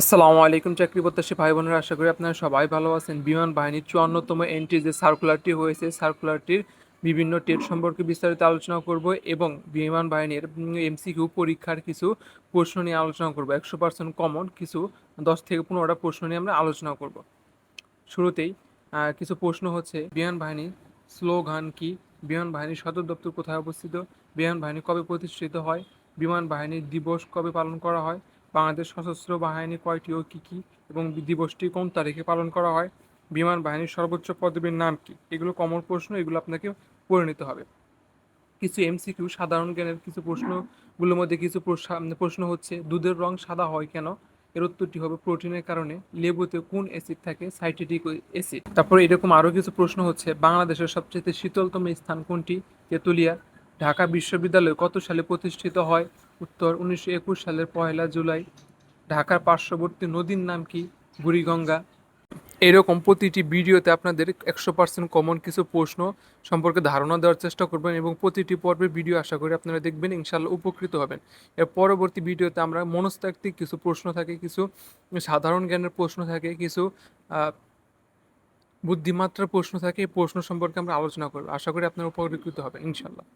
আসসালামু আলাইকুম, চাকরি প্রত্যাশী ভাই বোনেরা আশা করি আপনারা সবাই ভালো আছেন। বিমান বাহিনীর চুয়ান্নতম এন্ট্রি যে সার্কুলারটি হয়েছে, সার্কুলারটির বিভিন্ন টেট সম্পর্কে বিস্তারিত আলোচনা করব এবং বিমান বাহিনীর এমসিকিউ পরীক্ষার কিছু প্রশ্ন নিয়ে আলোচনা করব। একশো পার্সেন্ট কমন কিছু দশ থেকে পনেরোটা প্রশ্ন নিয়ে আমরা আলোচনা করব। শুরুতেই কিছু প্রশ্ন হচ্ছে, বিমান বাহিনী স্লোগান কি? বিমান বাহিনীর সদর দপ্তর কোথায় অবস্থিত? বিমান বাহিনী কবে প্রতিষ্ঠিত হয়? বিমান বাহিনীর দিবস কবে পালন করা হয়? বাংলাদেশ সশস্ত্র বাহিনী কয়টি ও কী কী এবং দিবসটি কোন তারিখে পালন করা হয়? বিমান বাহিনীর সর্বোচ্চ পদবীর নাম কি? এগুলো কমন প্রশ্ন, এগুলো আপনাকে পড়ে নিতে হবে। কিছু এমসিকিউ সাধারণ জ্ঞানের কিছু প্রশ্নগুলোর মধ্যে কিছু প্রশ্ন- হচ্ছে, দুধের রং সাদা হয় কেন? এর উত্তরটি হবে প্রোটিনের কারণে। লেবুতে কোন অ্যাসিড থাকে? Citric acid. তারপর এরকম আরও কিছু প্রশ্ন হচ্ছে, বাংলাদেশের সবচেয়ে শীতলতম স্থান কোনটি? তেঁতুলিয়া। ঢাকা বিশ্ববিদ্যালয় কত সালে প্রতিষ্ঠিত হয়? উত্তর উনিশশো একুশ সালের পয়লা জুলাই। ঢাকার পার্শ্ববর্তী নদীর নাম কি? বুড়িগঙ্গা। এরকম প্রতিটি ভিডিওতে আপনাদের একশো পার্সেন্ট কমন কিছু প্রশ্ন সম্পর্কে ধারণা দেওয়ার চেষ্টা করবেন এবং প্রতিটি পর্বের ভিডিও আশা করি আপনারা দেখবেন ইনশাল্লাহ উপকৃত হবেন। এর পরবর্তী ভিডিওতে আমরা মনস্তাত্ত্বিক কিছু প্রশ্ন থাকে, কিছু সাধারণ জ্ঞানের প্রশ্ন থাকে, কিছু বুদ্ধিমাত্রার প্রশ্ন থাকে, এই প্রশ্ন সম্পর্কে আমরা আলোচনা করব। আশা করি আপনারা উপকৃত হবেন ইনশাল্লাহ